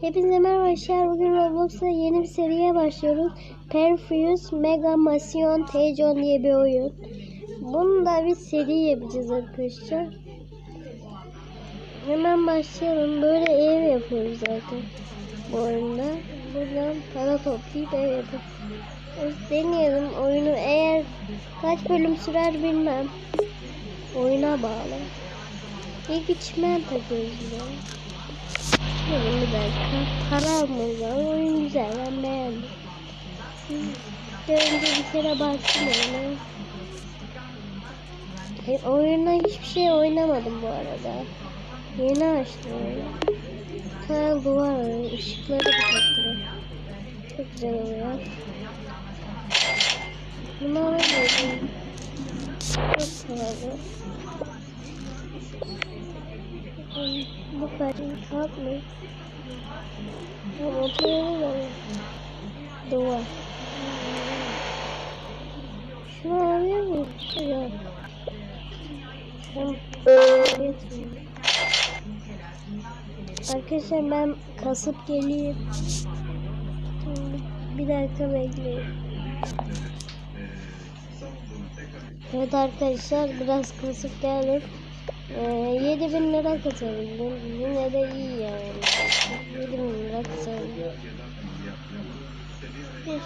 Hepinize merhaba arkadaşlar. Bugün Roblox'ta yeni bir seriye başlıyoruz. Perfuse Mega Mission Tejon diye bir oyun. Bunu da bir seri yapacağız arkadaşlar. Hemen başlayalım. Böyle ev yapıyoruz zaten bu oyunda. Buradan para toplayıp ev yapıyoruz. Deneyelim oyunu. Eğer kaç bölüm sürer bilmem. Oyuna bağlı. İçmen takıyoruz ya. Benim bir dakika. Para lazım. Oyun güzel. Ben beğendim. Önce bir kere baktım oyuna. E, oyuna hiçbir şey oynamadım bu arada. Yeni açtım oyunu. Tane duvar var. Işıkları kapattım. Çok güzel oluyor. Bunu alamıyorum. Çok pahalı. Bu kadar kalkmıyor. Ama oturuyorum da. Duvar. Şunu alabilir miyim? Yok. Arkadaşlar ben kasıp geleyim. Bir dakika bekleyin. Evet arkadaşlar biraz kasıp geldim. Ee, 7000 lira kazandım. Yine de iyi yani. 7000 lira kazandım.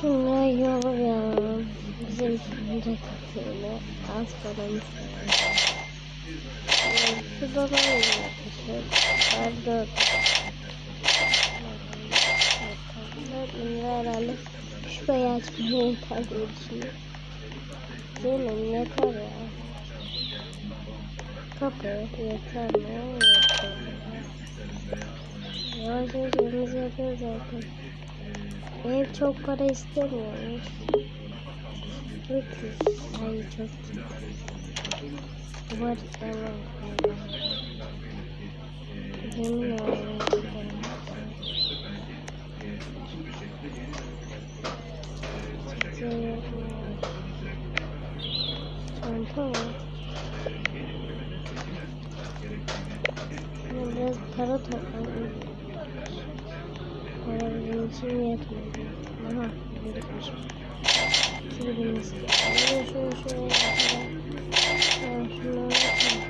Şunlar yok ya. Bizim şimdi şöyle az paramız var. Ee, Şurada var ya arkadaşlar. Var 4. 4000 lira herhalde. Şurayı yeter diye düşünüyorum. Mi? Yeter ya. Kapı yeter mi? Yeter. Yavaş yavaş evimizi yapıyoruz zaten. Ev çok para istemiyormuş. 300. Ay çok. Duvar tamam. Yemin ederim. Biraz para toplayalım. Para bizim için yetmedi. Aha, birikmiş. Şurada Şöyle şöyle şöyle. Ha, şunları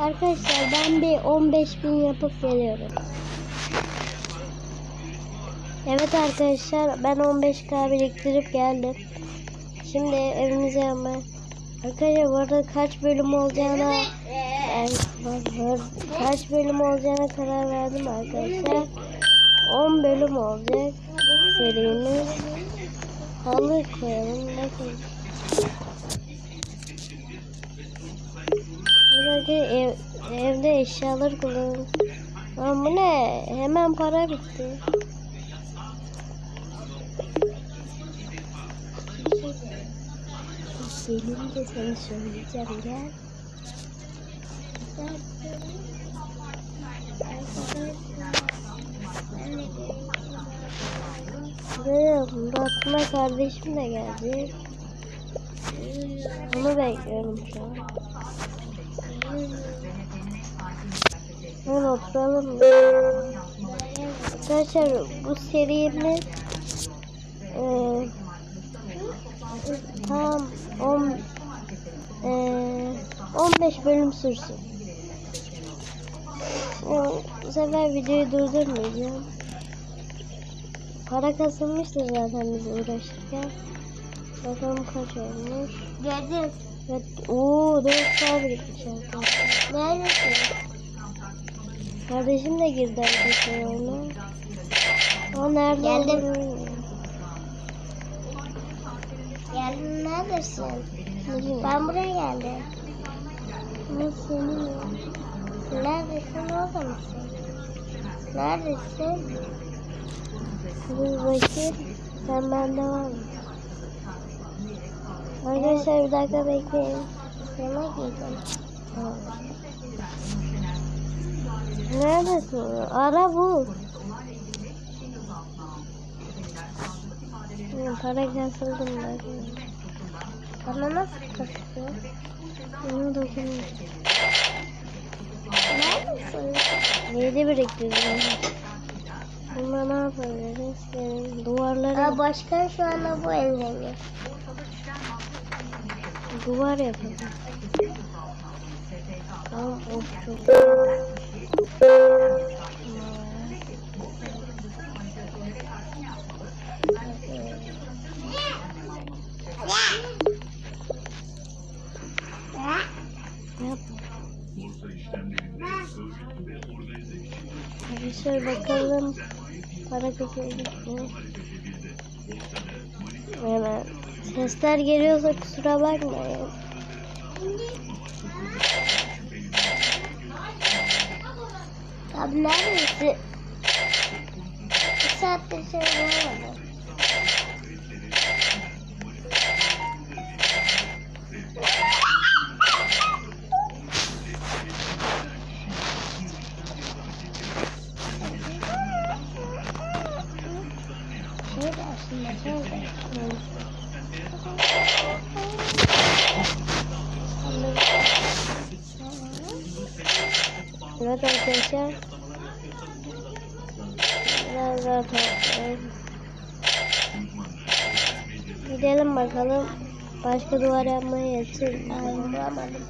Arkadaşlar ben bir 15 bin yapıp geliyorum. Evet arkadaşlar ben 15k biriktirip geldim. Şimdi evimizi yapmaya. Arkadaşlar bu arada kaç bölüm olacağına kaç bölüm olacağına karar verdim arkadaşlar. 10 bölüm olacak serimiz. Halı koyalım. Bakın. Buradaki ev, evde eşyalar kullanıyorum. Ama bu ne? Hemen para bitti. Gelince seni söyleyeceğim gel. Görüyorum. Batma kardeşim de geldi. Onu bekliyorum şu an. Hemen oturalım. Arkadaşlar bu serinin e, tam 10 e, 15 bölüm sürsün. Bu sefer videoyu durdurmayacağım. Para kazanmıştır zaten biz uğraşırken. Bakalım kaç olmuş. Geldim. Evet. Ooo 4 saat gitmiş arkadaşlar. Neredesin? Kardeşim de girdi arkadaşlar ona. O nerede Geldim. bilmiyorum. Geldim neredesin? Ben buraya geldim. Nasıl senin ya? Neredesin orada mısın? Neredesin? Dur bakayım. Sen bende var mı? Arkadaşlar bir dakika bekleyin. Yemek yedim. Neredesin? Ara bul. Para kasıldım ben. Bana nasıl kasıyor? Bunu dokunmuş. Neredesin? Yedi biriktirdim. Bunda ne yapabiliriz? Duvarları Aa, başkan şu anda bu elde duvar yapalım. Tamam of çok. Arkadaşlar bakalım para kaçırdık mı? Yani sesler geliyorsa kusura bakmayın. Abi neredesin? Bir saattir seni bulamadım. Şey dersin de şey dersin. Evet arkadaşlar. Biraz daha. Gidelim bakalım. Başka duvar yapmaya yeter mi? Hayır bulamadım.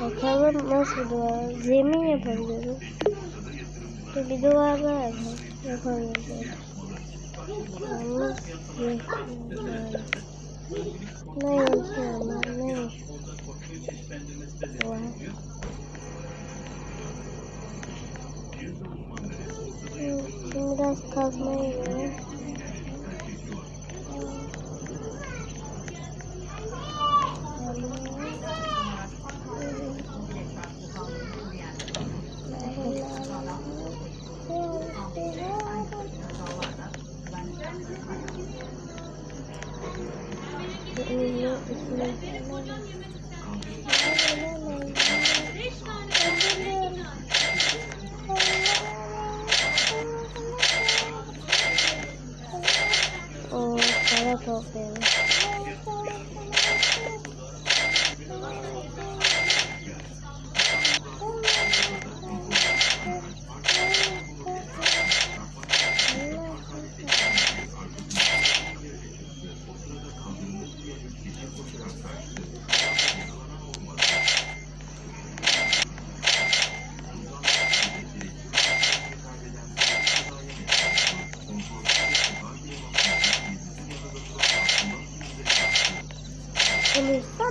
Bakalım nasıl duvar. Zemin yapabiliriz. Dur, Bir duvar daha yapalım. Yapabiliriz. Yalnız yeşil. Ne yeşil ama ne. Duvar. Şimdi biraz kazmaya gidelim. Oo, para toplayalım.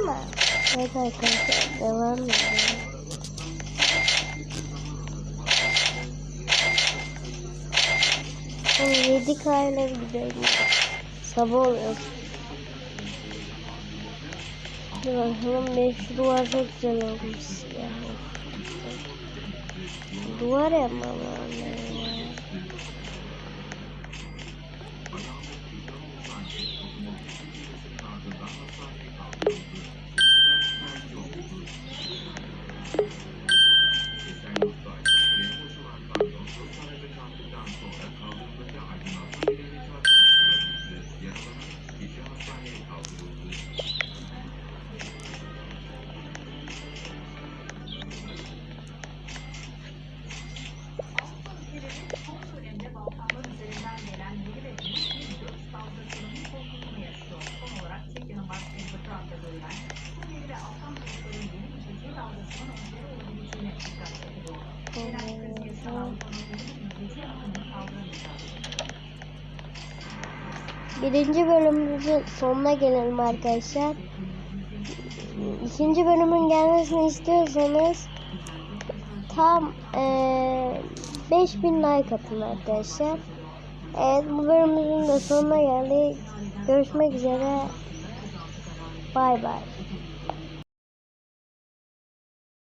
Konuşsana. Evet arkadaşlar devam edelim. Şimdi 7 kayla gidelim. Sabah oluyor. Bakalım beş duvar çok güzel olmuş ya. Duvar yapmam lazım. Birinci bölümümüzün sonuna gelelim arkadaşlar. İkinci bölümün gelmesini istiyorsanız tam eee 5000 like atın arkadaşlar. Evet bu bölümümüzün de sonuna geldik. Görüşmek üzere. Bay bay.